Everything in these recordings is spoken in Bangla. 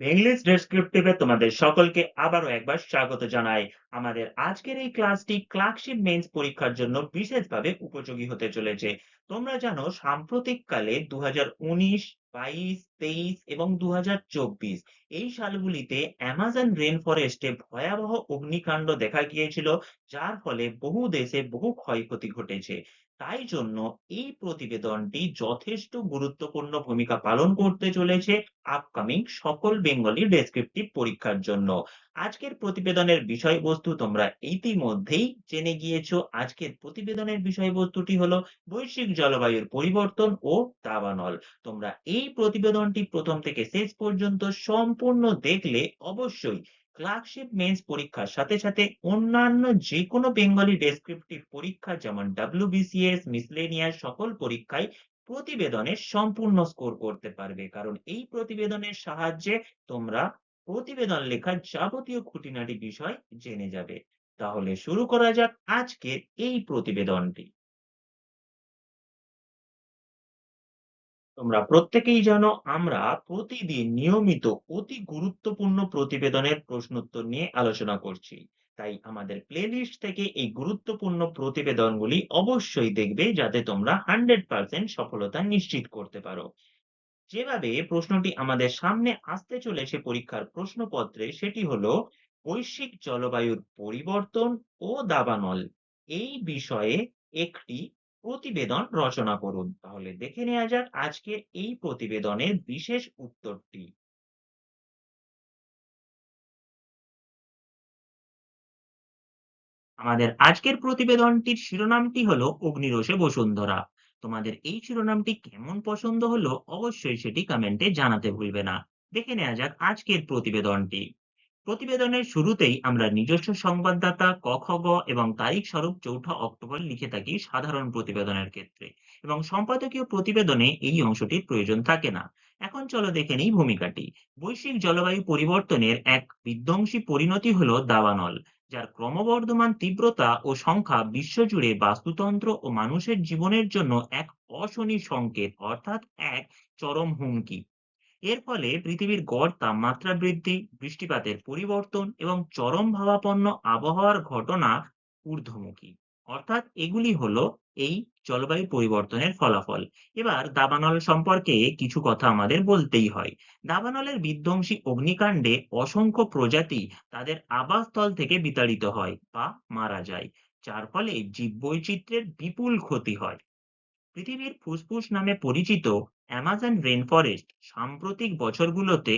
ইংলিশ ডেসক্রিপটিভে তোমাদের সকলকে আবারও একবার স্বাগত জানাই। আমাদের আজকের এই ক্লাসটি ক্লার্কশিপ মেন্স পরীক্ষার জন্য বিশেষভাবে উপযোগী হতে চলেছে। তোমরা জানো সাম্প্রতিককালে দু হাজার উনিশ, বাইশ, তেইশ এবং দু হাজার চব্বিশ এই সালগুলিতে অ্যামাজন রেন ফরেস্টে ভয়াবহ অগ্নিকাণ্ড দেখা গিয়েছিল, যার ফলে বহু দেশে বহু ক্ষয়ক্ষতি ঘটেছে। তাই জন্য এই প্রতিবেদনটি যথেষ্ট গুরুত্বপূর্ণ ভূমিকা পালন করতে চলেছে আপকামিং সকল বেঙ্গলি ডেসক্রিপটিভ পরীক্ষার জন্য। আজকের প্রতিবেদনের বিষয়বস্তু তোমরা ইতিমধ্যেই জেনে গিয়েছো। আজকের প্রতিবেদনের বিষয়বস্তুটি হলো বৈশ্বিক জলবায়ুর পরিবর্তন ও দাবানল। তোমরা এই প্রতিবেদনটি প্রথম থেকে শেষ পর্যন্ত সম্পূর্ণ দেখলে অবশ্যই ক্লার্কশিপ মেন্স পরীক্ষার সাথে সাথে অন্যান্য যে কোনো বেঙ্গলি ডেসক্রিপটিভ পরীক্ষা যেমন ডাব্লিউবিসিএস মিসলেনিয়াস সকল পরীক্ষায় প্রতিবেদনের সম্পূর্ণ স্কোর করতে পারবে। কারণ এই প্রতিবেদনের সাহায্যে তোমরা প্রতিবেদন লেখার যাবতীয় খুঁটিনাটি বিষয় জেনে যাবে। তাহলে শুরু করা যাক আজকের এই প্রতিবেদনটি। তোমরা প্রত্যেকেই জানো, আমরা প্রতিদিন নিয়মিত অতি গুরুত্বপূর্ণ প্রতিবেদনের প্রশ্নোত্তর নিয়ে আলোচনা করছি। তাই আমাদের প্লেলিস্ট থেকে এই গুরুত্বপূর্ণ প্রতিবেদনগুলি অবশ্যই দেখবে, যাতে তোমরা হান্ড্রেড পার্সেন্ট সফলতা নিশ্চিত করতে পারো। যেভাবে প্রশ্নটি আমাদের সামনে আসতে চলেছে পরীক্ষার প্রশ্নপত্রে, সেটি হলো, বৈশ্বিক জলবায়ুর পরিবর্তন ও দাবানল, এই বিষয়ে একটি প্রতিবেদন রচনা করুন। তাহলে দেখে নেওয়া যাক আজকের এই প্রতিবেদনের বিশেষ উত্তরটি। আমাদের আজকের প্রতিবেদনটির শিরোনামটি হলো অগ্নিরোষে বসুন্ধরা। তোমাদের এই শিরোনামটি কেমন পছন্দ হলো অবশ্যই সেটি কমেন্টে জানাতে ভুলবে না। দেখে নেওয়া যাক আজকের প্রতিবেদনটি। প্রতিবেদনের শুরুতেই আমরা নিজস্ব সংবাদদাতা, ক, খ, গ এবং তারিখ স্বরূপ চৌঠা অক্টোবর লিখে থাকি সাধারণ প্রতিবেদনের ক্ষেত্রে এবং সম্পাদকীয় প্রতিবেদনে এই অংশটির প্রয়োজন থাকে না। এখন চলো দেখে নিই ভূমিকাটি। বৈশ্বিক জলবায়ু পরিবর্তনের এক বিধ্বংসী পরিণতি হলো দাবানল, যার ক্রমবর্ধমান তীব্রতা ও সংখ্যা বিশ্বজুড়ে বাস্তুতন্ত্র ও মানুষের জীবনের জন্য এক অশনি সংকেত, অর্থাৎ এক চরম হুমকি। এর ফলে পৃথিবীর গড় তাপমাত্রা বৃদ্ধি, বৃষ্টিপাতের পরিবর্তন এবং চরম ভাবাপন্ন আবহাওয়ার ঘটনা ঊর্ধ্বমুখী। অর্থাৎ এগুলি হলো এই জলবায়ু পরিবর্তনের ফলাফল। এবার দাবানল সম্পর্কে কিছু কথা আমাদের বলতেই হয়। দাবানলের বিধ্বংসী অগ্নিকাণ্ডে অসংখ্য প্রজাতি তাদের আবাসস্থল থেকে বিতাড়িত হয় বা মারা যায়, যার ফলে জীববৈচিত্র্যের বিপুল ক্ষতি হয়। পৃথিবীর ফুসফুস নামে পরিচিত অ্যামাজন রেন ফরেস্ট সাম্প্রতিক বছরগুলোতে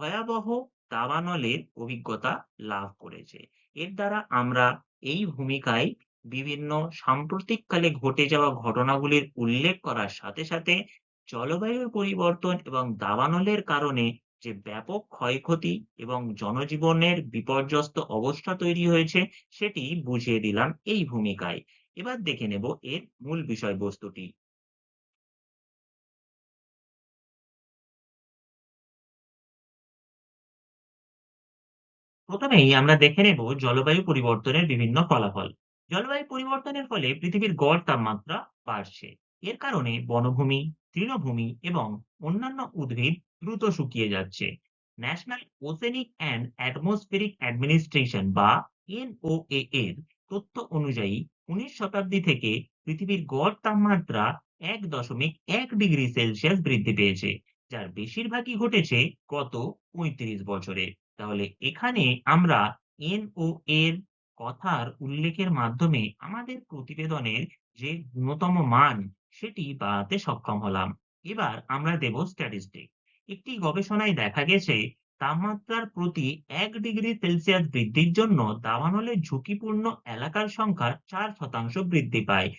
ভয়াবহ দাবানলের অভিজ্ঞতা লাভ করেছে। এর দ্বারা আমরা এই ভূমিকায় বিভিন্ন সাম্প্রতিককালে ঘটে যাওয়া ঘটনাগুলির উল্লেখ করার সাথে সাথে জলবায়ুর পরিবর্তন এবং দাবানলের কারণে যে ব্যাপক ক্ষয়ক্ষতি এবং জনজীবনের বিপর্যস্ত অবস্থা তৈরি হয়েছে সেটি বুঝিয়ে দিলাম এই ভূমিকায়। এবার দেখে নেব এর মূল বিষয়বস্তুটি। প্রথমেই আমরা দেখে নেব জলবায়ু পরিবর্তনের বিভিন্ন ফলাফল। জলবায়ু পরিবর্তনের ফলে পৃথিবীর গড় তাপমাত্রা বাড়ছে। এর কারণে বনভূমি, তৃণভূমি এবং অন্যান্য উদ্ভিদ দ্রুত শুকিয়ে যাচ্ছে। National Oceanic and Atmospheric Administration বা এনওএ এর তথ্য অনুযায়ী উনিশ শতাব্দী থেকে পৃথিবীর গড় তাপমাত্রা এক দশমিক এক ডিগ্রি সেলসিয়াস বৃদ্ধি পেয়েছে, যার বেশিরভাগই ঘটেছে গত পঁয়ত্রিশ বছরে। তাহলে এখানে আমরা এনও এর কথার উল্লেখের মাধ্যমে আমাদের প্রতিবেদনের যে ন্যূনতম মান, সেটি বাড়াতে সক্ষম হলাম। এবার আমরা দেব স্ট্যাটিস্টিক একটি গবেষণায় দেখা গেছে, তাপমাত্রার প্রতি এক ডিগ্রি সেলসিয়াস বৃদ্ধির জন্য দাবানলের ঝুঁকিপূর্ণ এলাকার সংখ্যা চার শতাংশ বৃদ্ধি পায়।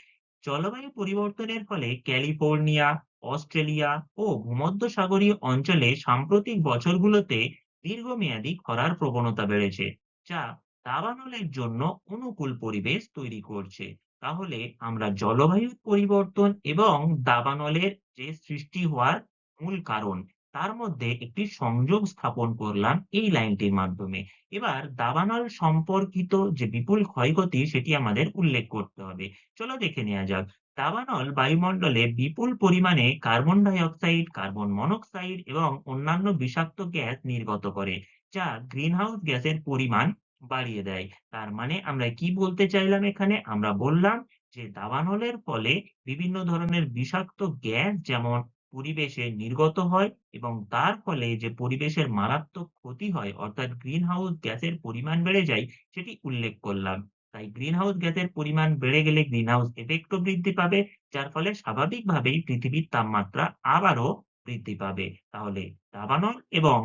জলবায়ু পরিবর্তনের ফলে ক্যালিফোর্নিয়া, অস্ট্রেলিয়া ও ভূমধ্যসাগরীয় অঞ্চলে সাম্প্রতিক বছরগুলোতে দীর্ঘমেয়াদী খরার প্রবণতা বেড়েছে, যা দাবানলের জন্য অনুকূল পরিবেশ তৈরি করছে। তাহলে আমরা জলবায়ুর পরিবর্তন এবং দাবানলের যে সৃষ্টি হওয়ার মূল কারণ, তার মধ্যে একটি সংযোগ স্থাপন করলাম এই লাইনটির মাধ্যমে। এবার দাবানল সম্পর্কিত যে বিপুল ক্ষয়ক্ষতি, সেটি আমাদের উল্লেখ করতে হবে। চলো দেখে নেওয়া যাক। দাবানল বায়ুমণ্ডলে বিপুল পরিমাণে carbon dioxide carbon monoxide এবং অন্যান্য বিষাক্ত গ্যাস নির্গত করে, যা গ্রিনহাউস গ্যাসের পরিমাণ বাড়িয়ে দেয়। তার মানে আমরা কি বলতে চাইলাম এখানে? আমরা বললাম যে দাবানলের ফলে বিভিন্ন ধরনের বিষাক্ত গ্যাস যেমন পরিবেশে নির্গত হয় এবং তার ফলে যে পরিবেশের মারাত্মক ক্ষতি হয়, অর্থাৎ গ্রিনহাউস গ্যাসের পরিমাণ বেড়ে যায়, সেটি উল্লেখ করলাম। তাই গ্রিনহাউস গ্যাসের পরিমাণ বেড়ে গেলে গ্রিনহাউস এফেক্টও বৃদ্ধি পাবে, যার ফলে স্বাভাবিকভাবেই পৃথিবীর তাপমাত্রা আবারও বৃদ্ধি পাবে। তাহলে দাবানল এবং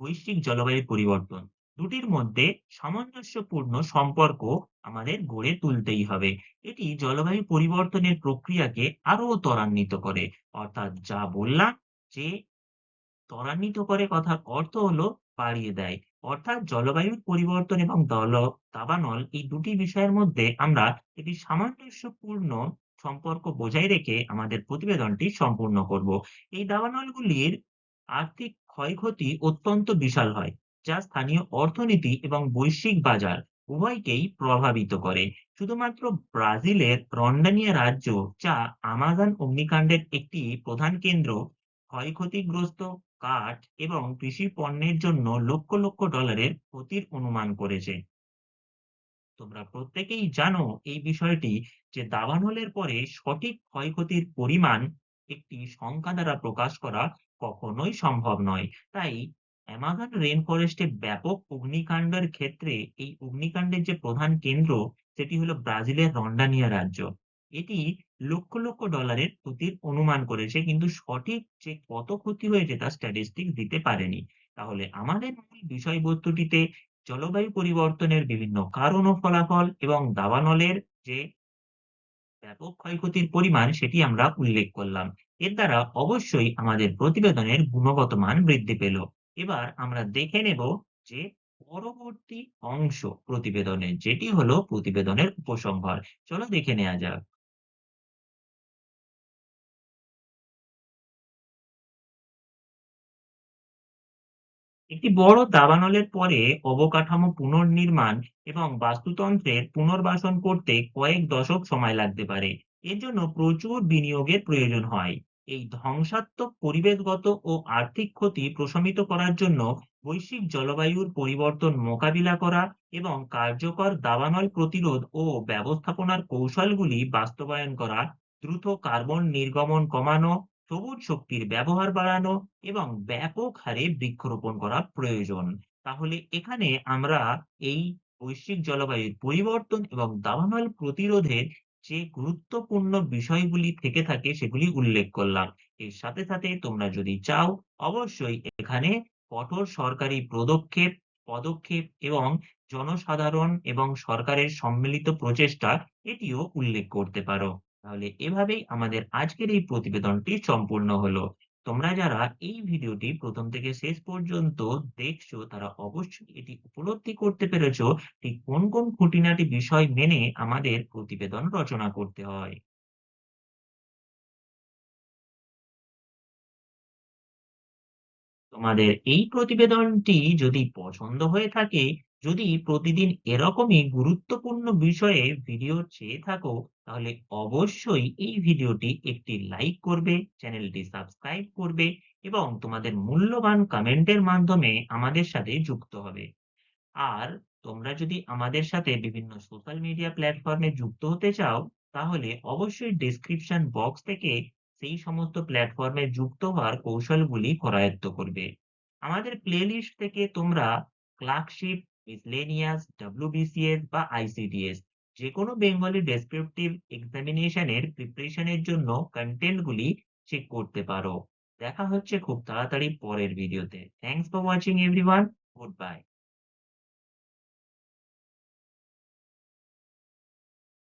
বৈশ্বিক জলবায়ু পরিবর্তন দুটির মধ্যে সামঞ্জস্যপূর্ণ সম্পর্ক আমাদের গড়ে তুলতেই হবে। এটি জলবায়ু পরিবর্তনের প্রক্রিয়াকে আরও ত্বরান্বিত করে। অর্থাৎ যা বললাম যে ত্বরান্বিত করে কথার অর্থ হলো বাড়িয়ে দেয়। অর্থাৎ জলবায়ুর পরিবর্তন এবং দল, দাবানল এই দুটি বিষয়ের মধ্যে আমরা একটি সামঞ্জস্যপূর্ণ সম্পর্ক বজায় রেখে আমাদের প্রতিবেদনটি সম্পূর্ণ করব। এই দাবানলগুলির আর্থিক ক্ষয়ক্ষতি অত্যন্ত বিশাল হয়, যা স্থানীয় অর্থনীতি এবং বৈশ্বিক বাজার উভয়কেই প্রভাবিত করে। শুধুমাত্র ব্রাজিলের রন্ডানিয়া রাজ্য, যা আমাজন অগ্নিকাণ্ডের একটি প্রধান কেন্দ্র, ক্ষয়ক্ষতিগ্রস্ত কাঠ এবং কৃষি পণ্যের জন্য লক্ষ লক্ষ ডলারের ক্ষতির অনুমান করেছে। তোমরা প্রত্যেকেই জানো এই বিষয়টি যে দাবানলের পরে সঠিক ক্ষয়ক্ষতির পরিমাণ একটি সংখ্যা দ্বারা প্রকাশ করা কখনোই সম্ভব নয়। তাই অ্যামাজন রেন ফরেস্টে ব্যাপক অগ্নিকাণ্ডের ক্ষেত্রে এই অগ্নিকাণ্ডের যে প্রধান কেন্দ্র, সেটি হলো ব্রাজিলের রন্ডানিয়া রাজ্য। এটি লক্ষ লক্ষ ডলারের ক্ষতির অনুমান করেছে। কিন্তু সঠিক যে কত ক্ষতি হয়েছে তার স্ট্যাটিস্টিক্স দিতে পারেনি। তাহলে আমাদের মূল বিষয়বস্তুটিতে জলবায়ু পরিবর্তনের বিভিন্ন কারণ ও ফলাফল এবং দাবানলের যে ব্যাপক ক্ষয়ক্ষতির পরিমাণ সেটি আমরা উল্লেখ করলাম। এর দ্বারা অবশ্যই আমাদের প্রতিবেদনের গুণগত মান বৃদ্ধি পেল। এবার আমরা দেখে নেব যে পরবর্তী অংশ প্রতিবেদনের যেটি হলো প্রতিবেদনের উপসংহার। চলো দেখে নেওয়া যাক। একটি বড় দাবানলের পরে অবকাঠামো পুনর্নির্মাণ এবং বাস্তুতন্ত্রের পুনর্বাসন করতে কয়েক দশক সময় লাগতে পারে। এর জন্য প্রচুর বিনিয়োগের প্রয়োজন হয়। এই ধ্বংসাত্মক পরিবেশগত ও আর্থিক ক্ষতি প্রশমিত করার জন্য বৈশ্বিক জলবায়ুর পরিবর্তন মোকাবিলা করা এবং কার্যকর দাবানল প্রতিরোধ ও ব্যবস্থাপনার কৌশলগুলি বাস্তবায়ন করা, দ্রুত কার্বন নির্গমন কমানো সবুজ শক্তির ব্যবহার বাড়ানো এবং ব্যাপক হারে বৃক্ষরোপণ করা প্রয়োজন। তাহলে এখানে আমরা এই বৈশ্বিক জলবায়ুর পরিবর্তন এবং দাবানল প্রতিরোধের যে গুরুত্বপূর্ণ বিষয়গুলি থেকে থাকে সেগুলি উল্লেখ করলাম। এর সাথে সাথে তোমরা যদি চাও, অবশ্যই এখানে কঠোর সরকারি পদক্ষেপ পদক্ষেপ এবং জনসাধারণ এবং সরকারের সম্মিলিত প্রচেষ্টা এটিও উল্লেখ করতে পারো। তাহলে এভাবেই আমাদের আজকের এই প্রতিবেদনটি সম্পূর্ণ হলো। তোমরা যারা এই ভিডিওটি প্রথম থেকে শেষ পর্যন্ত দেখছ, তারা অবশ্যই এটি উপলব্ধি করতে পেরেছ ঠিক কোন কোন খুঁটিনাটি বিষয় মেনে আমাদের প্রতিবেদন রচনা করতে হয়। তোমাদের এই প্রতিবেদনটি যদি পছন্দ হয়ে থাকে যদি প্রতিদিন এরকমই গুরুত্বপূর্ণ বিষয়ে ভিডিও চেয়ে থাকো, তাহলে অবশ্যই এই ভিডিওটি একটি লাইক করবে চ্যানেলটি সাবস্ক্রাইব করবে এবং তোমাদের মূল্যবান কমেন্টের মাধ্যমে আমাদের সাথে যুক্ত হবে। আর তোমরা যদি আমাদের সাথে বিভিন্ন সোশ্যাল মিডিয়া প্ল্যাটফর্মে যুক্ত হতে চাও, তাহলে অবশ্যই ডেসক্রিপশন বক্স থেকে সেই সমস্ত প্ল্যাটফর্মে যুক্ত হওয়ার কৌশলগুলি করায়ত্ত করবে। আমাদের প্লেলিস্ট থেকে তোমরা ক্লার্কশিপ মিসলেনিয়াস ডব্লিউবিসিএস বা আইসিডিএস যে কোনো বেঙ্গলি ডেসক্রিপটিভ এক্সামিনেশনের প্রিপারেশনের জন্য কন্টেন্টগুলি চেক করতে পারো। দেখা হচ্ছে খুব তাড়াতাড়ি পরের ভিডিওতে thanks for watching everyone good bye